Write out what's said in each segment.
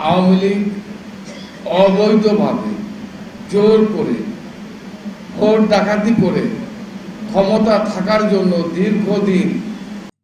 আওয়ামী লীগ অবৈধভাবে জোর করে ভোট ডাকাতি করে ক্ষমতা থাকার জন্য দীর্ঘদিন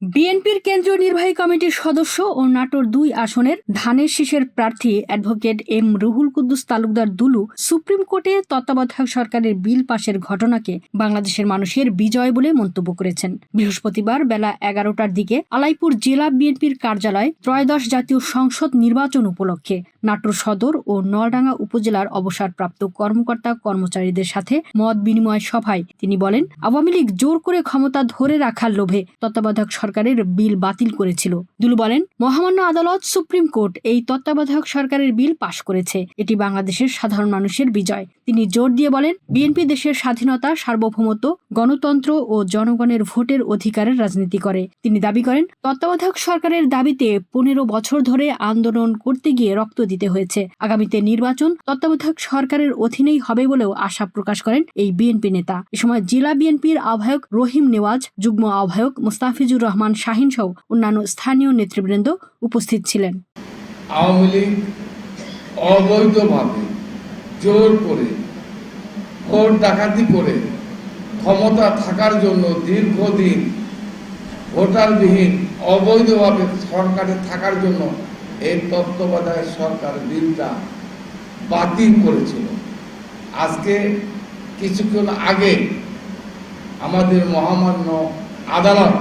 বিএনপির কেন্দ্রীয় নির্বাহী কমিটির সদস্য ও নাটোর দুই আসনের ধানের শীষের প্রার্থী advocate M Ruhul Quddus Talukdar Dulu supreme কোর্টে তত্ত্বাবধায়ক সরকারের বিল পাশের ঘটনাকে বাংলাদেশের মানুষের বিজয় বলে মন্তব্য করেছেন। বৃহস্পতিবার বেলা এগারোটার দিকে আলাইপুর জেলা বিএনপির কার্যালয় ত্রয়োদশ জাতীয় সংসদ নির্বাচন উপলক্ষে নাটোর সদর ও নলডাঙ্গা উপজেলার অবসরপ্রাপ্ত কর্মকর্তা কর্মচারীদের সাথে মত বিনিময় সভায় তিনি বলেন, আওয়ামী লীগ জোর করে ক্ষমতা ধরে রাখার লোভে তত্ত্বাবধায়ক সরকারের বিল বাতিল করেছিল। দুলু বলেন, মহামান্য আদালত, সুপ্রিম কোর্ট এই তত্ত্বাবধায়ক সরকারের বিল পাশ করেছে। এটি বাংলাদেশের সাধারণ মানুষের বিজয়। তিনি জোর দিয়ে বলেন, বিএনপি দেশের স্বাধীনতা, সার্বভৌমত্ব গণতন্ত্র ও জনগণের ভোটের অধিকারের রাজনীতি করে। তিনি দাবি করেন, তত্ত্বাবধায়ক সরকারের দাবিতে পনেরো বছর ধরে আন্দোলন করতে গিয়ে রক্ত দিতে হয়েছে। আগামীতে নির্বাচন তত্ত্বাবধায়ক সরকারের অধীনেই হবে বলেও আশা প্রকাশ করেন এই বিএনপি নেতা। এ সময় জেলা বিএনপির আহ্বায়ক রহিম নেওয়াজ, যুগ্ম আহ্বায়ক মুস্তাফিজুর রহমান শাহিন সহ অন্যান্য স্থানীয় নেতৃবৃন্দ উপস্থিত ছিলেন। অবৈধভাবে জোর করে ভোট ডাকাতি করে ক্ষমতা থাকার জন্য দীর্ঘদিন ভোটারবিহীন অবৈধভাবে সরকারে থাকার জন্য এই তত্ত্বাবধায়ক সরকার বিলটা বাতিল করেছিল। আজকে কিছুক্ষণ আগে আমাদের মহামান্য আদালত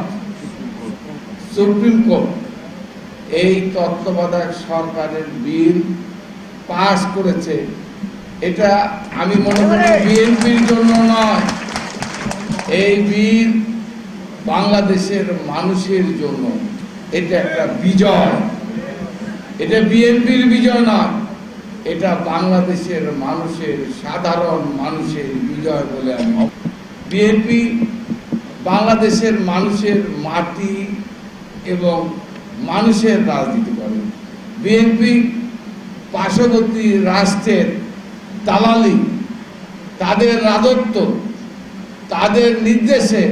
সুপ্রিম কোর্ট এই তত্ত্বাবধায়ক সরকারের বিল পাশ করেছে। এটা আমি মনে করি বিএনপির জন্য নয় এই বিল বাংলাদেশের মানুষের জন্য এটা একটা বিজয়। এটা বিএনপির বিজয় নয় এটা বাংলাদেশের মানুষের, সাধারণ মানুষের বিজয় বলে আমি বিএনপি বাংলাদেশের মানুষের মাটি এবং মানুষের রাজনীতি করে। বিএনপি পার্শ্ববর্তী রাষ্ট্রের দালালি, তাদের রাজত্ব তাদের নির্দেশে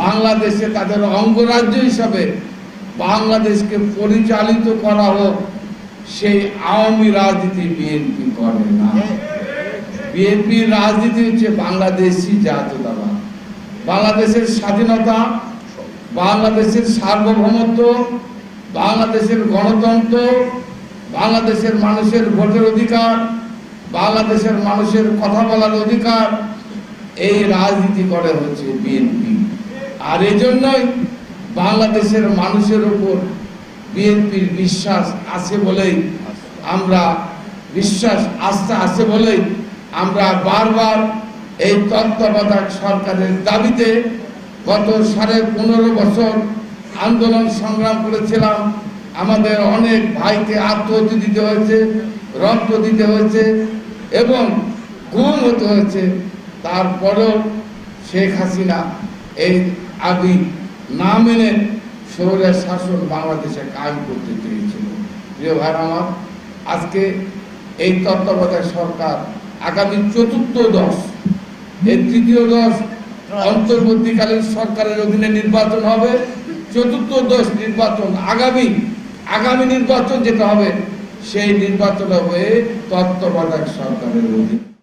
বাংলাদেশে তাদের অঙ্গরাজ্য হিসাবে বাংলাদেশকে পরিচালিত করা হোক, সেই আওয়ামী রাজনীতি বিএনপি করে না। বিএনপির রাজনীতি হচ্ছে বাংলাদেশি জাতীয়তাবাদ। বাংলাদেশের স্বাধীনতা, বাংলাদেশের সার্বভৌমত্ব, বাংলাদেশের গণতন্ত্র, বাংলাদেশের মানুষের ভোটের অধিকার, বাংলাদেশের মানুষের কথা বলার অধিকার এই রাজনীতি করে হচ্ছে বিএনপি আর এই জন্যই বাংলাদেশের মানুষের উপর বিএনপির বিশ্বাস আছে বলেই আমরা বিশ্বাস, আস্থা আছে বলেই আমরা বারবার এই তত্ত্বাবধায়ক সরকারের দাবিতে গত সাড়ে পনেরো বছর আন্দোলন সংগ্রাম করেছিলাম। আমাদের অনেক ভাইকে আত্মহত্যা দিতে হয়েছে, রক্ত দিতে হয়েছে এবং গুম হতে হয়েছে। তারপরেও শেখ হাসিনা এই আদি না মেনে শহরের শাসন বাংলাদেশে কায়েম করতে চেয়েছিল। প্রিয় ভাই আমার, আজকে এই তত্ত্বাবধায়ক সরকার আগামী চতুর্থ দশ, এই তৃতীয় দশ অন্তর্বর্তীকালীন সরকারের অধীনে নির্বাচন হবে। চতুর্থ দশ নির্বাচন আগামী আগামী নির্বাচন যেটা হবে, সেই নির্বাচন হবে তত্ত্বাবধায়ক সরকারের অধীনে